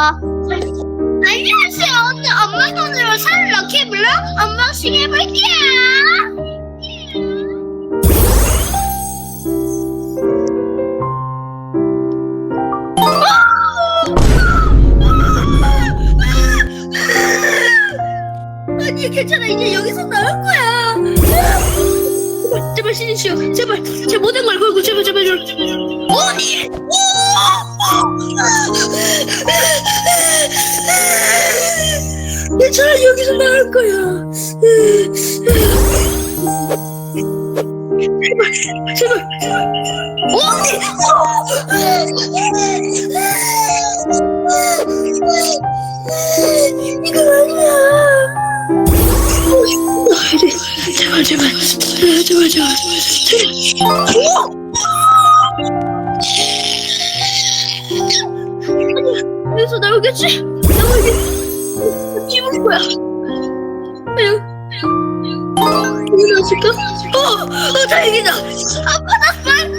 아. 안녕하세요. 오늘 엄마 손으로 살을 럭키블로 언박싱 해볼게요. 괜찮아 이제 여기서 나올 거야. 제발 신이시여 제발 제 모든 걸걸 괜찮아 여기서 나올 거야. 제발 제발. 어디? 이거 아니야. 제발 제발 제발 제발 제발 제발 여기서 나오겠지? 나오겠지? 집을 거야 아유 여기 나왔을까? 어! 어 다행이다 아빠 나 빨리